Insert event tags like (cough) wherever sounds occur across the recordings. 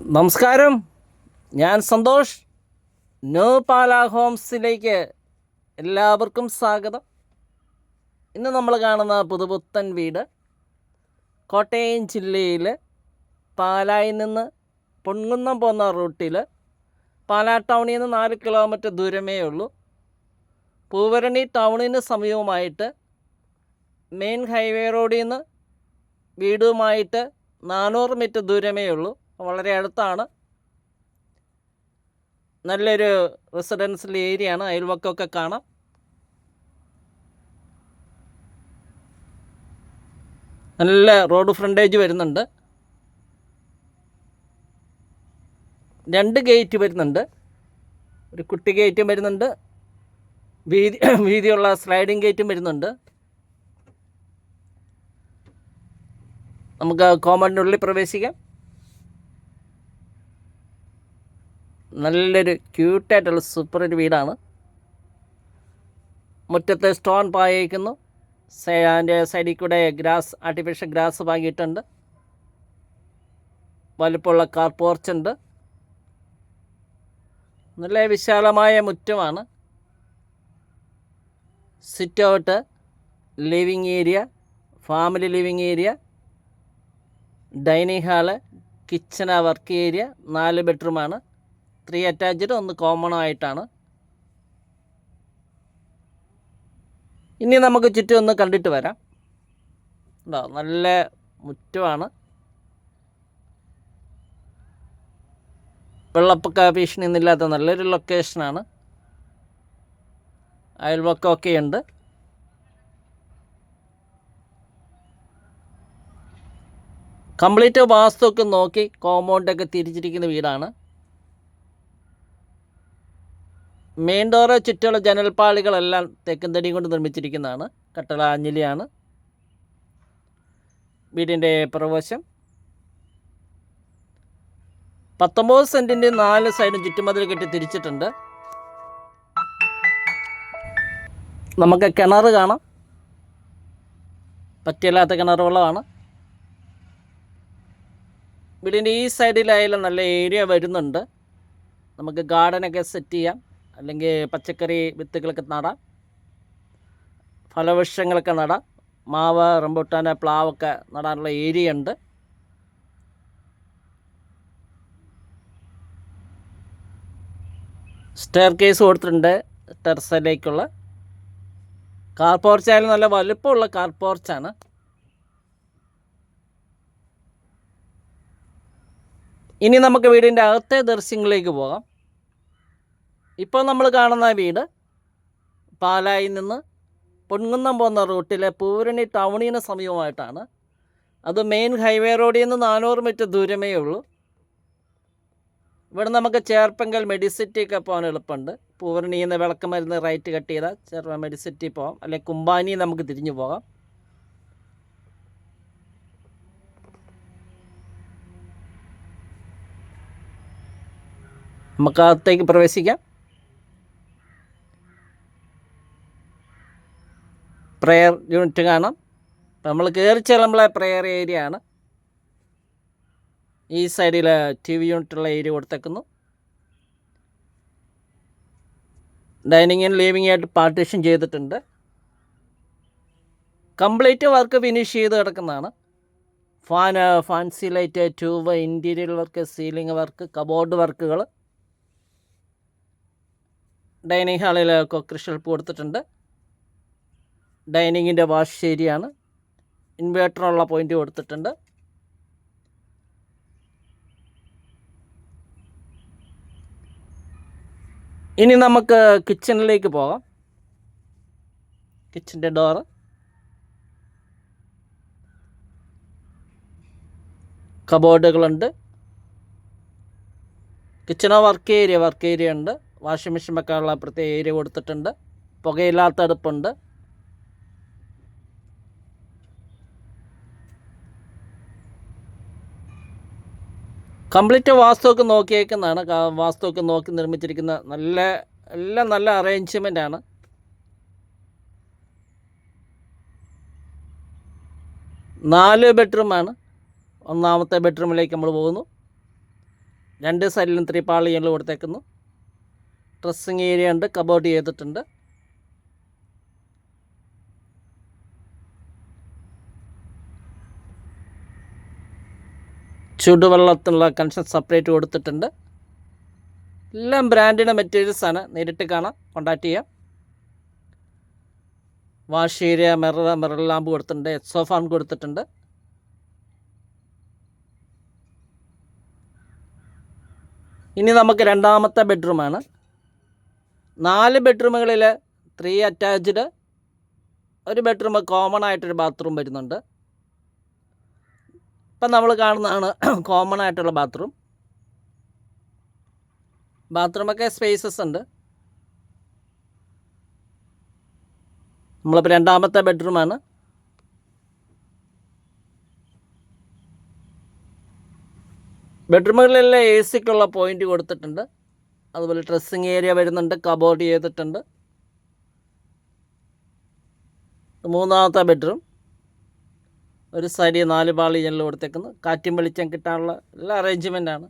നമസ്കാരം. ഞാൻ സന്തോഷ്. ന്യൂ പാല ഹോംസിലേക്ക് എല്ലാവർക്കും സ്വാഗതം. ഇന്ന് നമ്മൾ കാണുന്ന പുതുപുത്തൻ വീട് കോട്ടയം ജില്ലയിൽ പാലായിൽ നിന്ന് പൊൻകുന്നം പോകുന്ന റൂട്ടിൽ പാലാ ടൗണിൽ നിന്ന് നാല് കിലോമീറ്റർ ദൂരമേ ഉള്ളൂ. പൂവരണി ടൗണിന് സമീപമായിട്ട് മെയിൻ ഹൈവേ റോഡിൽ നിന്ന് വീടുമായിട്ട് നാനൂറ് മീറ്റർ ദൂരമേ ഉള്ളൂ. വളരെ അടുത്താണ്. നല്ലൊരു റെസിഡൻഷ്യൽ ഏരിയയാണ് അയൽവക്കമൊക്കെ കാണാം. നല്ല റോഡ് ഫ്രണ്ടേജ് വരുന്നുണ്ട്. രണ്ട് ഗേറ്റ് വരുന്നുണ്ട്. ഒരു കുട്ടി ഗേറ്റും വരുന്നുണ്ട്. വീതി വീതിയുള്ള സ്ലൈഡിങ് ഗേറ്റും വരുന്നുണ്ട്. നമുക്ക് കോമ്പൗണ്ടിനുള്ളിൽ പ്രവേശിക്കാം. നല്ലൊരു ക്യൂട്ടായിട്ടുള്ള സൂപ്പർ ഒരു വീടാണ്. മുറ്റത്തെ സ്റ്റോൺ പായിക്കുന്നു അതിന്റെ സൈഡിൽ കൂടെ ഗ്രാസ് ആർട്ടിഫിഷ്യൽ ഗ്രാസ് പാകിയിട്ടുണ്ട്. വലുപ്പമുള്ള കാർ പോർച്ചുണ്ട് നല്ല വിശാലമായ മുറ്റമാണ്. Sit out living area family living area dining hall kitchen work area നാല് ബെഡ്റൂമാണ് ത്രീ അറ്റാച്ച്ഡ് ഒന്ന് കോമൺ ആയിട്ടാണ്. ഇനി നമുക്ക് ചുറ്റും ഒന്ന് കണ്ടിട്ട് വരാം. ഉണ്ടോ നല്ല മുറ്റമാണ്. വെള്ളപ്പൊക്ക ഭീഷണി ഒന്നുമില്ലാത്ത നല്ലൊരു ലൊക്കേഷനാണ് അയൽവക്കമൊക്കെ ഉണ്ട്. കംപ്ലീറ്റ് വാസ്തുവൊക്കെ നോക്കി കോമ്പൗണ്ടൊക്കെ തിരിച്ചിരിക്കുന്ന വീടാണ്. മെയിൻ ഡോറ് ചുറ്റുമുള്ള ജനൽപ്പാളികളെല്ലാം തെക്കൻ തടി കൊണ്ട് നിർമ്മിച്ചിരിക്കുന്നതാണ്. കട്ടള അഞ്ഞിലിയാണ് വീടിന്റെ പ്രവശം പത്തൊമ്പത് സെന്റിന്റെ നാല് സൈഡും ചുറ്റുമതിൽ കെട്ടി തിരിച്ചിട്ടുണ്ട്. നമുക്ക് കിണർ കാണാം. പറ്റിയല്ലാത്ത കിണർ വെള്ളമാണ് വീടിന്റെ ഈ സൈഡിലായാലും നല്ല ഏരിയ വരുന്നുണ്ട്. നമുക്ക് ഗാർഡനൊക്കെ സെറ്റ് ചെയ്യാം. അല്ലെങ്കിൽ പച്ചക്കറി വിത്തുകളൊക്കെ നടാം. ഫലവൃക്ഷങ്ങളൊക്കെ നടാം. മാവ് റംബുട്ടാൻ പ്ലാവൊക്കെ നടാനുള്ള ഏരിയ ഉണ്ട് സ്റ്റെയർ കേസ് കൊടുത്തിട്ടുണ്ട് ടെറസിലേക്കുള്ള. കാർ പോർച്ചായാലും നല്ല വലുപ്പമുള്ള കാർ പോർച്ചാണ് ഇനി നമുക്ക് വീടിന്റെ അകത്തെ ദൃശ്യങ്ങളിലേക്ക് പോകാം. ഇപ്പോൾ നമ്മൾ കാണുന്ന വീട് പാലായിൽ നിന്ന് പൊൻകുന്നം പോകുന്ന റൂട്ടിലെ പൂരണി ടൗണിന് സമീപമായിട്ടാണ്. അത് മെയിൻ ഹൈവേ റോഡിൽ നിന്ന് നാനൂറ് മീറ്റർ ദൂരമേ ഉള്ളൂ. ഇവിടെ നമുക്ക് ചേർപ്പങ്കൽ മെഡിസിറ്റി ഒക്കെ പോകാൻ എളുപ്പമുണ്ട്. പൂരണിയിൽ നിന്ന് വിളക്ക് മരുന്ന് റൈറ്റ് കട്ട് ചെയ്താൽ ചേർപ്പ മെഡിസിറ്റി പോകാം. അല്ലെങ്കിൽ കുമ്പാനി നമുക്ക് തിരിഞ്ഞു പോകാം. നമുക്ക് അകത്തേക്ക് പ്രവേശിക്കാം. പ്രെയർ യൂണിറ്റ് കാണാം. നമ്മൾ കയറി ചെല്ലുമ്പോൾ പ്രെയർ ഏരിയ ആണ്. ഈ സൈഡിൽ ടി വി യൂണിറ്റുള്ള ഏരിയ കൊടുത്തേക്കുന്നു. ഡൈനിങ് ആൻഡ് ലിവിങ് ആയിട്ട് പാർട്ടീഷൻ ചെയ്തിട്ടുണ്ട്. കംപ്ലീറ്റ് വർക്ക് ഫിനിഷ് ചെയ്ത് കിടക്കുന്നതാണ്. Fan fancy light tube interior work ceiling work cupboard വർക്കുകൾ ഡൈനിങ് ഹാളിൽ കൊക്രിഷൽപ്പ് കൊടുത്തിട്ടുണ്ട്. ഡൈനിങ്ങിന്റെ വാഷ് ഏരിയയാണ്. ഇൻവേർട്ടറുള്ള പോയിന്റ് കൊടുത്തിട്ടുണ്ട്. ഇനി നമുക്ക് കിച്ചണിലേക്ക് പോകാം. കിച്ചന്റെ ഡോറ് കബോർഡുകളുണ്ട്. കിച്ചണോ വർക്ക് ഏരിയ? വർക്ക് ഏരിയ ഉണ്ട്. വാഷിംഗ് മെഷീൻ വെക്കാനുള്ള പ്രത്യേക ഏരിയ കൊടുത്തിട്ടുണ്ട്. പുകയില്ലാത്ത അടുപ്പുണ്ട്. കംപ്ലീറ്റ് വാസ്തുവൊക്കെ നോക്കിയേക്കുന്നതാണ്. വാസ്തുവൊക്കെ നോക്കി നിർമ്മിച്ചിരിക്കുന്ന നല്ല എല്ലാം നല്ല അറേഞ്ച്മെന്റ് ആണ്. നാല് ബെഡ്റൂമാണ് ഒന്നാമത്തെ ബെഡ്റൂമിലേക്ക് നമ്മൾ പോകുന്നു. രണ്ട് സൈഡിലും ത്രീ പാളികൾ കൊടുത്തേക്കുന്നു. ഡ്രസ്സിങ് ഏരിയ ഉണ്ട് കബോർഡ് ചെയ്തിട്ടുണ്ട്. ചുടുവെള്ളത്തിനുള്ള കണക്ഷൻ സെപ്പറേറ്റ് കൊടുത്തിട്ടുണ്ട്. എല്ലാം ബ്രാൻഡിന്റെ മെറ്റീരിയൽസാണ് നേരിട്ട് കാണാം. കോണ്ടാക്ട് ചെയ്യാം. Wash area mirror mirror lamp കൊടുത്തിട്ടുണ്ട്. എക്സോ ഫാൻ കൊടുത്തിട്ടുണ്ട്. ഇനി നമുക്ക് രണ്ടാമത്തെ ബെഡ്റൂമാണ് നാല് ബെഡ്റൂമുകളിൽ ത്രീ അറ്റാച്ച്ഡ് ഒരു ബെഡ്റൂം കോമൺ ആയിട്ടൊരു ബാത്റൂം വരുന്നുണ്ട്. ഇപ്പം നമ്മൾ കാണുന്നതാണ് (clears throat) കോമൺ ആയിട്ടുള്ള ബാത്റൂം ബാത്റൂമൊക്കെ സ്പേസസ് ഉണ്ട്. നമ്മളിപ്പോൾ രണ്ടാമത്തെ ബെഡ്റൂമാണ് ബെഡ്റൂമുകളിലെല്ലാം എ സിക്കുള്ള പോയിന്റ് കൊടുത്തിട്ടുണ്ട്. അതുപോലെ ഡ്രസ്സിങ് ഏരിയ വരുന്നുണ്ട് കബോർഡ് ചെയ്തിട്ടുണ്ട്. മൂന്നാമത്തെ ബെഡ്റൂം ഒരു സൈഡിൽ നാല് പാളി ജനൽ കൊടുത്തേക്കുന്നു. കാറ്റും വെളിച്ചം കിട്ടാനുള്ള എല്ലാ അറേഞ്ച്മെന്റ് ആണ്.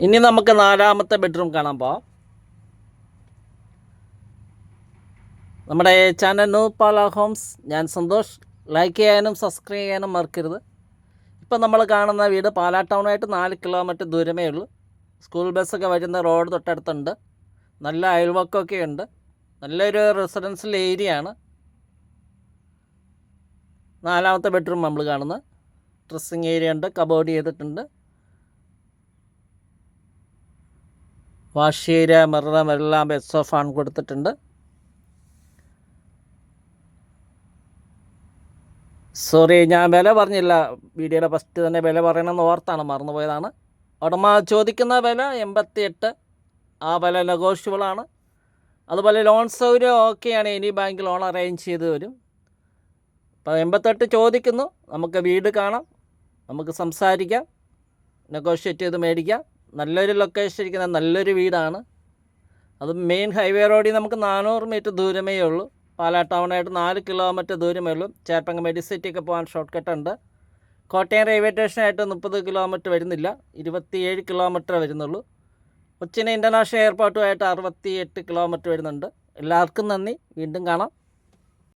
ഇനി നമുക്ക് നാലാമത്തെ ബെഡ്റൂം കാണാൻ പോവാം. നമ്മുടെ ചാനൽ നൂപ്പാല ഹോംസ് ഞാൻ സന്തോഷ്. ലൈക്ക് ചെയ്യാനും സബ്സ്ക്രൈബ് ചെയ്യാനും മറക്കരുത്. ഇപ്പം നമ്മൾ കാണുന്ന വീട് പാലാ ടൗണായിട്ട് നാല് കിലോമീറ്റർ ദൂരമേ ഉള്ളൂ. സ്കൂൾ ബസ്സൊക്കെ വരുന്ന റോഡ് തൊട്ടടുത്തുണ്ട്. നല്ല അയൽവക്കമൊക്കെ ഉണ്ട്. നല്ലൊരു റെസിഡൻഷ്യൽ ഏരിയ ആണ്. നാലാമത്തെ ബെഡ്റൂം നമ്മൾ കാണുന്നത്. ഡ്രസ്സിങ് ഏരിയ ഉണ്ട് കബോർഡ് ചെയ്തിട്ടുണ്ട്. വാഷ് ഏരിയ മിറർ എല്ലാം ഓഫ് ആണ് കൊടുത്തിട്ടുണ്ട്. സോറി ഞാൻ വില പറഞ്ഞില്ല. വീഡിയോയുടെ ഫസ്റ്റ് തന്നെ വില പറയണമെന്ന് ഓർത്താണ് മറന്നുപോയതാണ്. ഉടമ ചോദിക്കുന്ന വില എൺപത്തി എട്ട് ആ വില നെഗോഷ്യബിളാണ് അതുപോലെ ലോൺ സൗകര്യം ഓക്കെയാണ്. എനി ബാങ്ക് ലോൺ അറേഞ്ച് ചെയ്ത് വരും. അപ്പോൾ എൺപത്തെട്ട് ചോദിക്കുന്നു. നമുക്ക് വീട് കാണാം. നമുക്ക് സംസാരിക്കാം. നെഗോഷിയേറ്റ് ചെയ്ത് മേടിക്കാം. നല്ലൊരു ലൊക്കേഷൻ ഇരിക്കുന്ന നല്ലൊരു വീടാണ്. അത് മെയിൻ ഹൈവേ റോഡിൽ നമുക്ക് നാനൂറ് മീറ്റർ ദൂരമേ ഉള്ളൂ. പാലാ ടൗണായിട്ട് നാല് കിലോമീറ്റർ ദൂരമേ ഉള്ളൂ. ചേർപ്പങ്ങ മെഡിസിറ്റിക്ക് പോകാൻ ഷോർട്ട് കട്ട് ഉണ്ട്. കോട്ടയം റെയിൽവേ സ്റ്റേഷനായിട്ട് മുപ്പത് കിലോമീറ്റർ വരുന്നില്ല. ഇരുപത്തിയേഴ് കിലോമീറ്റർ വരുന്നുള്ളൂ. കൊച്ചിൻ ഇന്റർനാഷണൽ എയർപോർട്ടുമായിട്ട് അറുപത്തി എട്ട് കിലോമീറ്റർ വരുന്നുണ്ട്. എല്ലാവർക്കും നന്ദി. വീണ്ടും കാണാം.